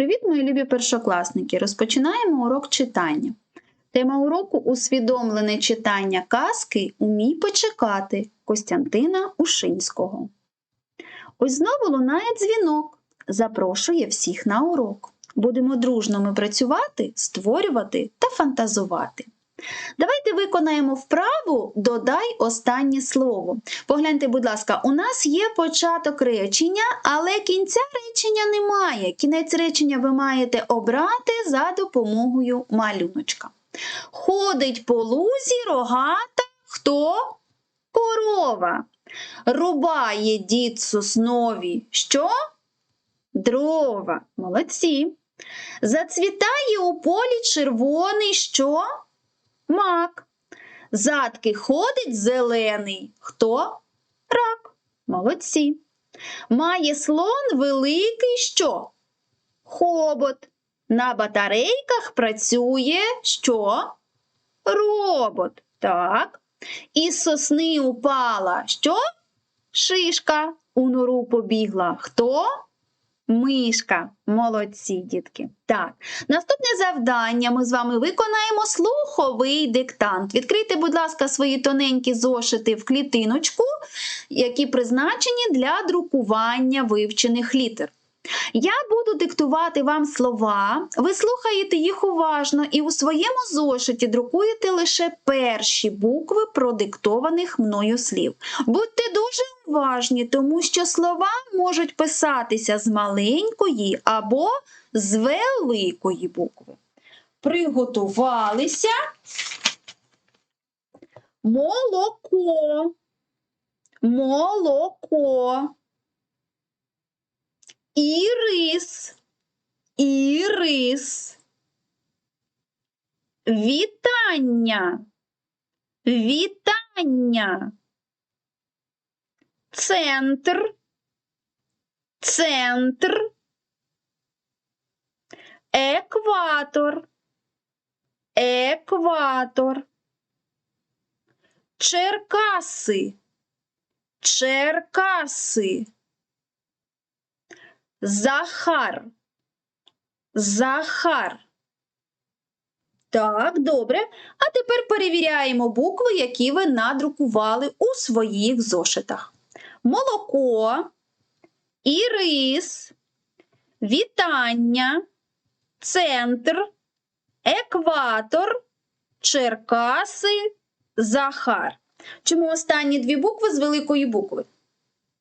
Привіт, мої любі першокласники! Розпочинаємо урок читання. Тема уроку усвідомлене читання казки Умій почекати Костянтина Ушинського. Ось знову лунає дзвінок. Запрошує всіх на урок. Будемо дружно ми працювати, створювати та фантазувати. Давайте виконаємо вправу Додай останнє слово. Погляньте, будь ласка, у нас є початок речення, але кінця речення немає. Кінець речення ви маєте обрати за допомогою малюночка. Ходить по лузі рогата хто? Корова. Рубає дід соснові. Що? Дрова. Молодці. Зацвітає у полі червоний що? Мак. Задки ходить зелений. Хто? Рак. Молодці. Має слон великий що? Хобот. На батарейках працює що? Робот. Так. Із сосни упала що? Шишка у нору побігла. Хто? Мишка. Молодці, дітки. Так, наступне завдання ми з вами виконаємо слуховий диктант. Відкрийте, будь ласка, свої тоненькі зошити в клітиночку, які призначені для друкування вивчених літер. Я буду диктувати вам слова, ви слухаєте їх уважно і у своєму зошиті друкуєте лише перші букви продиктованих мною слів. Будьте дуже уважні, тому що слова можуть писатися з маленької або з великої букви. Приготувалися молоко, молоко. Ірис, ірис. Вітання, вітання. Центр, центр. Екватор, екватор. Черкаси, Черкаси. Захар. Захар. Так, добре. А тепер перевіряємо букви, які ви надрукували у своїх зошитах. Молоко, ірис, вітання, центр, екватор, Черкаси, Захар. Чому останні дві букви з великої букви?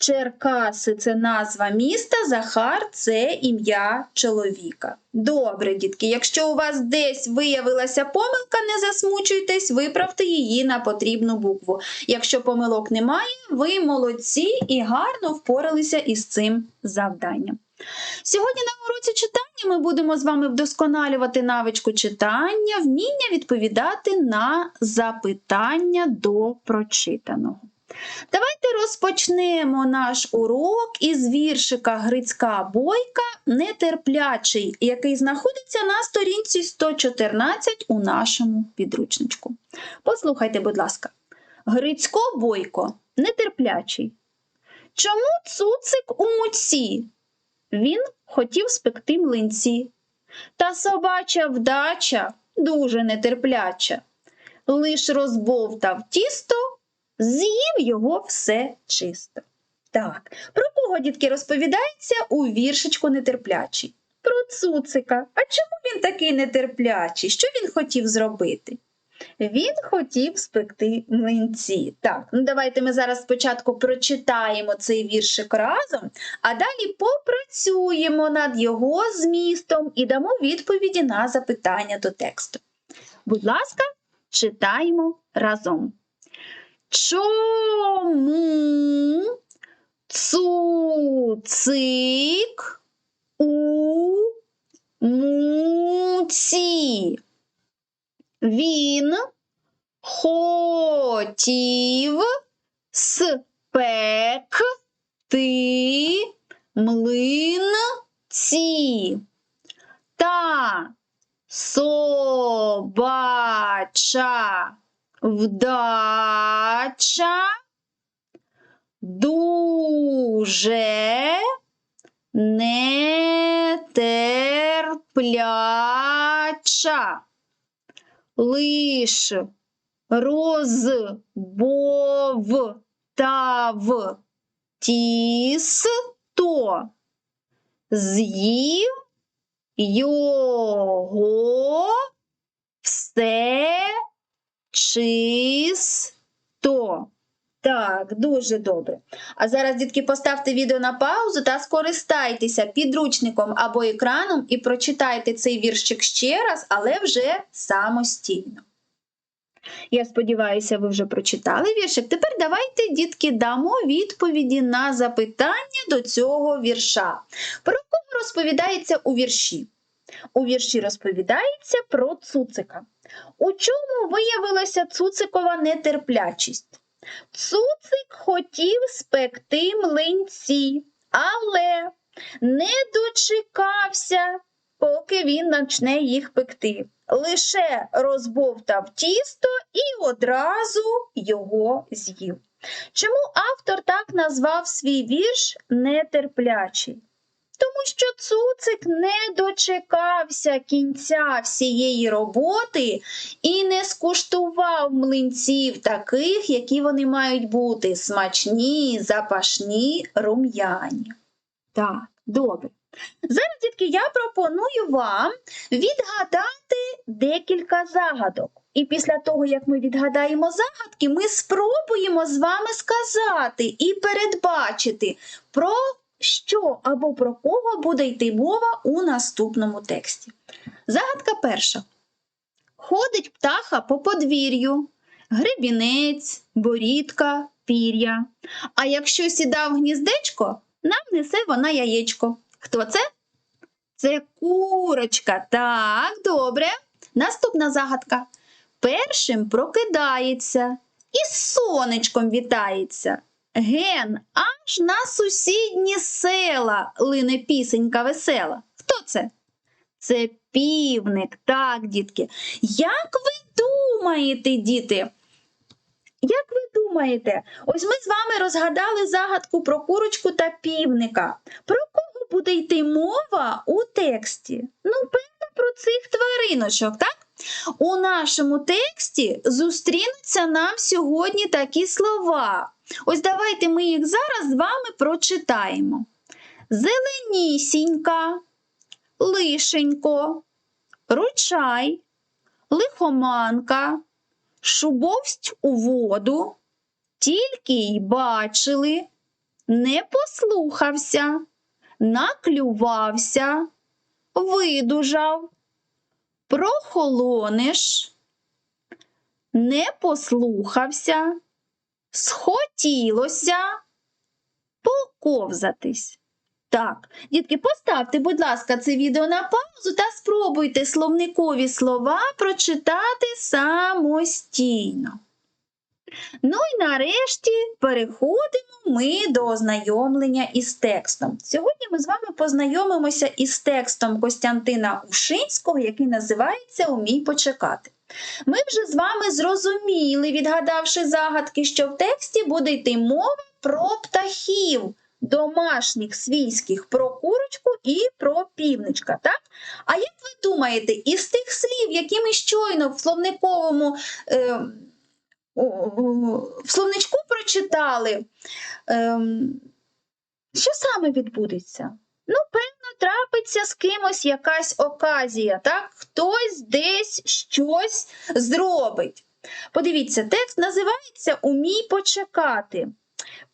Черкаси це назва міста, Захар це ім'я чоловіка. Добре, дітки, якщо у вас десь виявилася помилка, не засмучуйтесь, виправте її на потрібну букву. Якщо помилок немає, ви молодці і гарно впоралися із цим завданням. Сьогодні на уроці читання ми будемо з вами вдосконалювати навичку читання, вміння відповідати на запитання до прочитаного. Давайте розпочнемо наш урок із віршика Грицька Бойка Нетерплячий, який знаходиться на сторінці 114 у нашому підручничку. Послухайте, будь ласка, Грицько Бойко нетерплячий. Чому цуцик у муці? Він хотів спекти млинці. Та собача вдача дуже нетерпляча. Лиш розбовтав тісто з'їв його все чисто. Так, про кого дітки розповідається у віршечку нетерплячий? Про цуцика. А чому він такий нетерплячий? Що він хотів зробити? Він хотів спекти млинці. Так, ну давайте ми зараз спочатку прочитаємо цей віршик разом, а далі попрацюємо над його змістом і дамо відповіді на запитання до тексту. Будь ласка, читаємо разом. Чому цуцик у муці? Він хотів спекти млинці. Та собача вдача дуже нетерпляча. пляча. Лиш розбовтав тісто, з'їв його все чисто. Так, дуже добре. А зараз, дітки, поставте відео на паузу та скористайтеся підручником або екраном і прочитайте цей віршик ще раз, але вже самостійно. Я сподіваюся, ви вже прочитали віршик. Тепер давайте, дітки, дамо відповіді на запитання до цього вірша. Про кого розповідається у вірші? У вірші розповідається про цуцика. У чому виявилася цуцикова нетерплячість? Цуцик хотів спекти млинці, але не дочекався, поки він почне їх пекти. Лише розбовтав тісто і одразу його з'їв. Чому автор так назвав свій вірш нетерплячий? Тому що цуцик не дочекався кінця всієї роботи і не скуштував млинців таких, які вони мають бути смачні, запашні, рум'яні. Так, добре. Зараз, дітки, я пропоную вам відгадати декілька загадок. І після того, як ми відгадаємо загадки, ми спробуємо з вами сказати і передбачити, про що або про кого буде йти мова у наступному тексті. Загадка перша. Ходить птаха по подвір'ю, гребінець, борідка, пір'я. А якщо сіда в гніздечко, нам несе вона яєчко. Хто це? Це курочка. Так, добре. Наступна загадка. Першим прокидається і з сонечком вітається. Ген аж на сусідні села лине пісенька весела. Хто це? Це півник, так, дітки. Як ви думаєте, діти? Як ви думаєте, ось ми з вами розгадали загадку про курочку та півника. Про кого буде йти мова у тексті? Ну, певно, про цих твариночок, так? У нашому тексті зустрінуться нам сьогодні такі слова. Ось давайте ми їх зараз з вами прочитаємо. Зеленісінька, лишенько, ручай, лихоманка, шубовсть у воду, тільки й бачили, не послухався, наклювався, видужав, прохолонеш, не послухався, схотілося поковзатись. Так, дітки, поставте, будь ласка, це відео на паузу та спробуйте словникові слова прочитати самостійно. Ну і нарешті переходимо ми до ознайомлення із текстом. Сьогодні ми з вами познайомимося із текстом Костянтина Ушинського, який називається Умій почекати. Ми вже з вами зрозуміли, відгадавши загадки, що в тексті буде йти мова про птахів домашніх свійських, про курочку і про півничка. Так? А як ви думаєте, із тих слів, які ми щойно в словниковому е, в словничку прочитали, е, що саме відбудеться? Ну, певно, трапиться з кимось якась оказія, так? Хтось десь щось зробить. Подивіться, текст називається Умій почекати.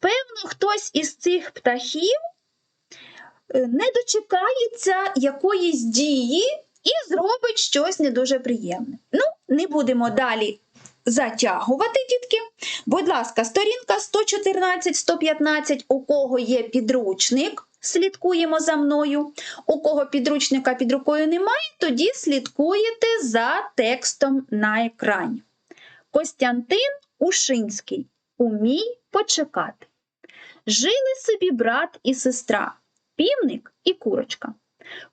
Певно, хтось із цих птахів е, не дочекається якоїсь дії і зробить щось не дуже приємне. Ну, не будемо далі затягувати, дітки. Будь ласка, сторінка 114-115, у кого є підручник, слідкуємо за мною. У кого підручника під рукою немає, тоді слідкуєте за текстом на екрані. Костянтин Ушинський. Умій почекати. Жили собі брат і сестра, півник і курочка.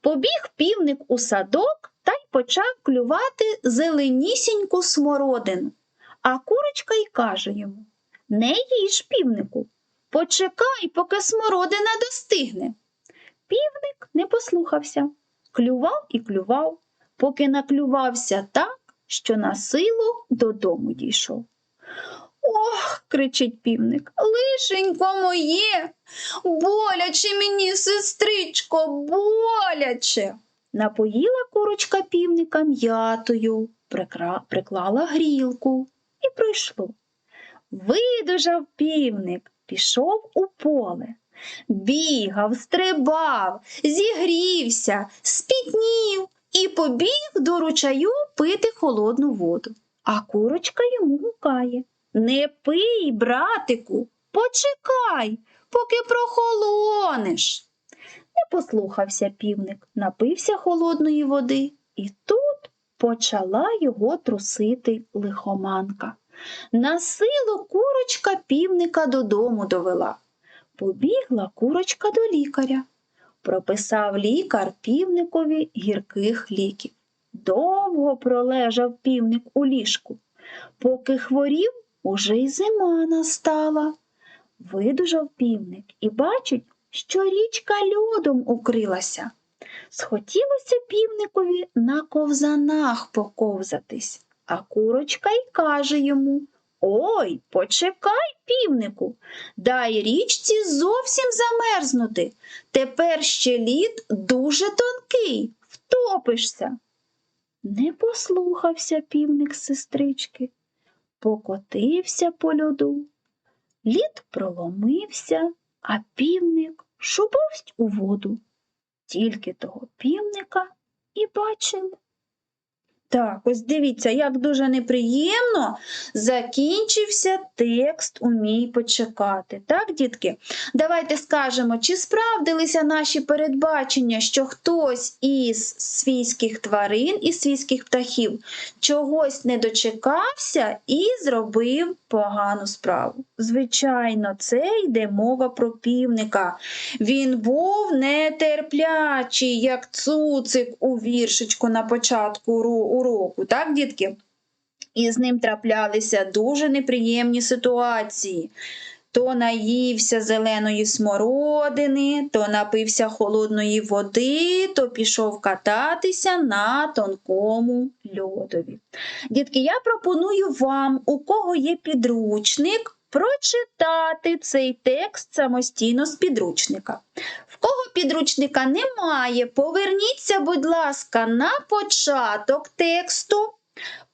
Побіг півник у садок та й почав клювати зеленісіньку смородину. А курочка й каже йому Не їж півнику, почекай, поки смородина достигне. Півник не послухався, Клював і клював, поки наклювався так, що на силу додому дійшов. Ох, кричить півник, лишенько моє, боляче мені, сестричко, боляче. Напоїла курочка півника м'ятою, приклала грілку і пройшло. Видужав півник, пішов у поле. Бігав, стрибав, зігрівся, спітнів і побіг до ручаю пити холодну воду. А курочка йому гукає Не пий, братику, почекай, поки прохолонеш. Не послухався півник, напився холодної води, і тут почала його трусити лихоманка. На силу курочка півника додому довела. Побігла курочка до лікаря. Прописав лікар півникові гірких ліків. Довго пролежав півник у ліжку. Поки хворів, уже й зима настала. Видужав півник і бачить, що річка льодом укрилася. Схотілося півникові на ковзанах поковзатись, а курочка й каже йому Ой, почекай, півнику, дай річці зовсім замерзнути. Тепер ще лід дуже тонкий, втопишся. Не послухався півник сестрички, покотився по льоду. Лід проломився, а півник шубовсть у воду. Тільки того півника і бачили. Так, ось дивіться, як дуже неприємно закінчився текст Умій почекати. Так, дітки? Давайте скажемо, чи справдилися наші передбачення, що хтось із свійських тварин, із свійських птахів чогось не дочекався і зробив погану справу. Звичайно, це йде мова про півника. Він був нетерплячий, як цуцик у віршечку на початку уроку, так, дітки? І з ним траплялися дуже неприємні ситуації. То наївся зеленої смородини, то напився холодної води, то пішов кататися на тонкому льодові. Дітки, я пропоную вам, у кого є підручник, прочитати цей текст самостійно з підручника. В кого підручника немає, поверніться, будь ласка, на початок тексту.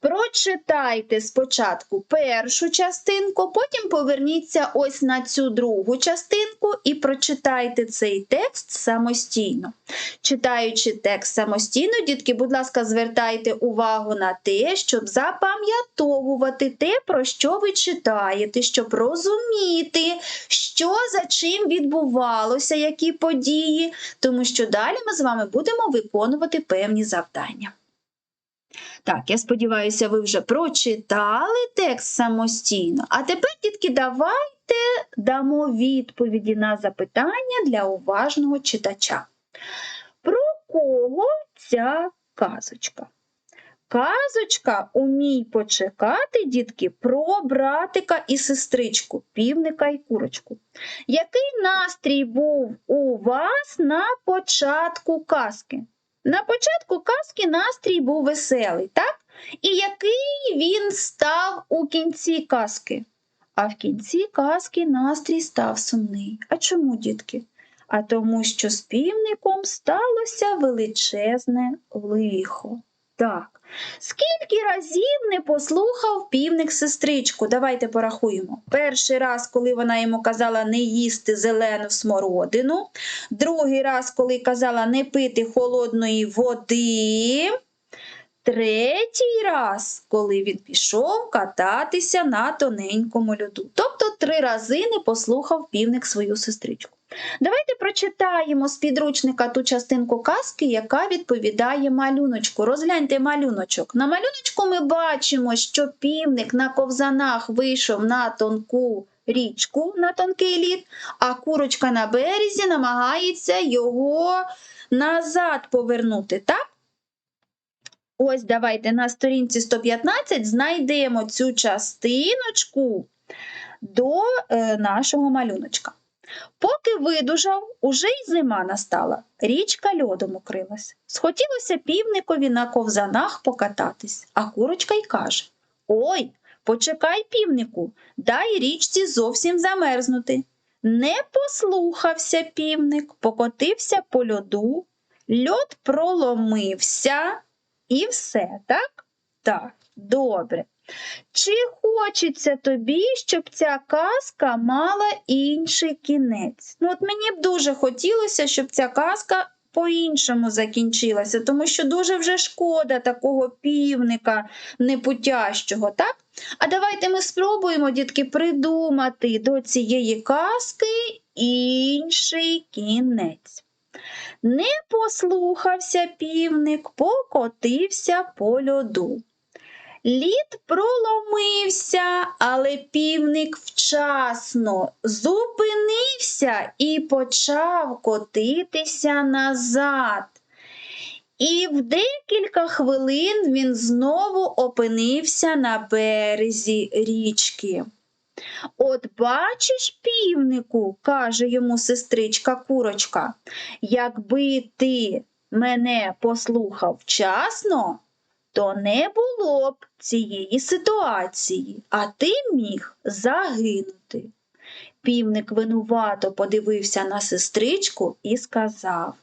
Прочитайте спочатку першу частинку, потім поверніться ось на цю другу частинку і прочитайте цей текст самостійно. Читаючи текст самостійно, дітки, будь ласка, звертайте увагу на те, щоб запам'ятовувати те, про що ви читаєте, щоб розуміти, що за чим відбувалося, які події, тому що далі ми з вами будемо виконувати певні завдання. Так, я сподіваюся, ви вже прочитали текст самостійно. А тепер, дітки, давайте дамо відповіді на запитання для уважного читача. Про кого ця казочка? Казочка умій почекати, дітки, про братика і сестричку, півника і курочку. Який настрій був у вас на початку казки? На початку казки настрій був веселий, так? І який він став у кінці казки? А в кінці казки настрій став сумний. А чому, дітки? А тому, що з півником сталося величезне лихо. Так, скільки разів не послухав півник сестричку? Давайте порахуємо. Перший раз, коли вона йому казала не їсти зелену смородину, другий раз, коли казала не пити холодної води. Третій раз, коли він пішов кататися на тоненькому льоду. Тобто три рази не послухав півник свою сестричку. Давайте прочитаємо з підручника ту частинку казки, яка відповідає малюночку. Розгляньте малюночок. На малюночку ми бачимо, що півник на ковзанах вийшов на тонку річку, на тонкий лід, а курочка на березі намагається його назад повернути. Так? Ось давайте на сторінці 115 знайдемо цю частиночку до е, нашого малюночка. Поки видужав, уже й зима настала, річка льодом укрилась. Схотілося півникові на ковзанах покататись, а курочка й каже Ой, почекай, півнику, дай річці зовсім замерзнути. Не послухався півник, покотився по льоду, льод проломився і все, так? Так, добре. Чи хочеться тобі, щоб ця казка мала інший кінець? Ну, от мені б дуже хотілося, щоб ця казка по-іншому закінчилася, тому що дуже вже шкода такого півника непутящого, так? А давайте ми спробуємо, дітки, придумати до цієї казки інший кінець. Не послухався півник, покотився по льоду. Лід проломився, але півник вчасно зупинився і почав котитися назад. І в декілька хвилин він знову опинився на березі річки. От бачиш, півнику, каже йому сестричка курочка, якби ти мене послухав вчасно, то не було б цієї ситуації, а ти міг загинути. Півник винувато подивився на сестричку і сказав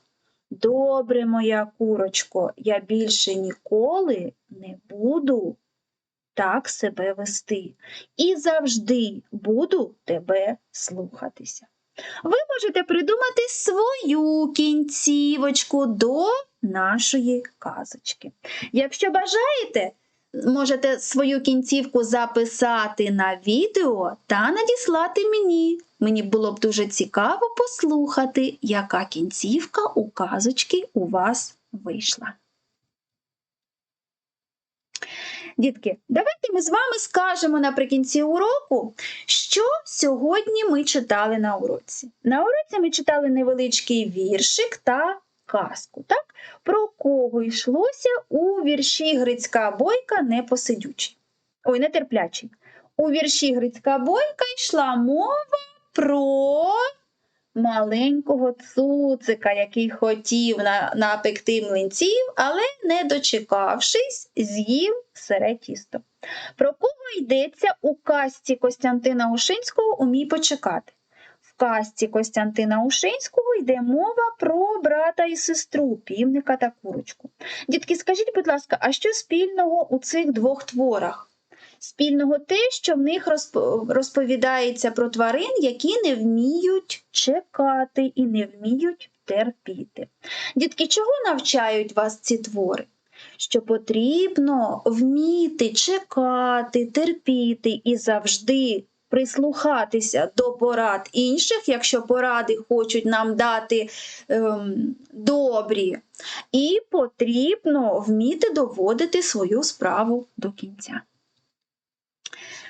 Добре, моя курочко, я більше ніколи не буду так себе вести і завжди буду тебе слухатися. Ви можете придумати свою кінцівочку до нашої казочки. Якщо бажаєте, можете свою кінцівку записати на відео та надіслати мені. Мені було б дуже цікаво послухати, яка кінцівка у казочки у вас вийшла. Дітки, давайте ми з вами скажемо наприкінці уроку, що сьогодні ми читали на уроці. На уроці ми читали невеличкий віршик та казку. Так? Про кого йшлося у вірші Грицька бойка непосидючий. Ой, нетерплячий. У вірші Грицька бойка йшла мова про маленького цуцика, який хотів на, напекти млинців, але, не дочекавшись, з'їв сире тісто. Про кого йдеться у казці Костянтина Ушинського «Умій почекати? В казці Костянтина Ушинського йде мова про брата і сестру, півника та курочку. Дітки, скажіть, будь ласка, а що спільного у цих двох творах? Спільного те, що в них розповідається про тварин, які не вміють чекати і не вміють терпіти. Дітки, чого навчають вас ці твори? Що потрібно вміти чекати, терпіти і завжди прислухатися до порад інших, якщо поради хочуть нам дати ем, добрі, і потрібно вміти доводити свою справу до кінця.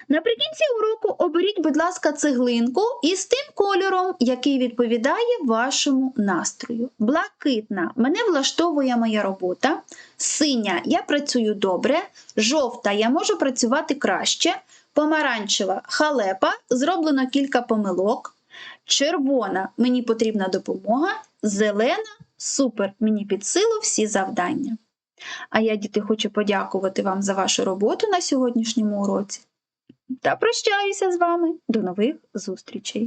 Наприкінці уроку оберіть, будь ласка, цеглинку із тим кольором, який відповідає вашому настрою. Блакитна мене влаштовує моя робота, синя я працюю добре, жовта я можу працювати краще, помаранчева халепа, зроблено кілька помилок, червона мені потрібна допомога, зелена супер, мені під силу всі завдання. А я, діти, хочу подякувати вам за вашу роботу на сьогоднішньому уроці та прощаюся з вами. До нових зустрічей!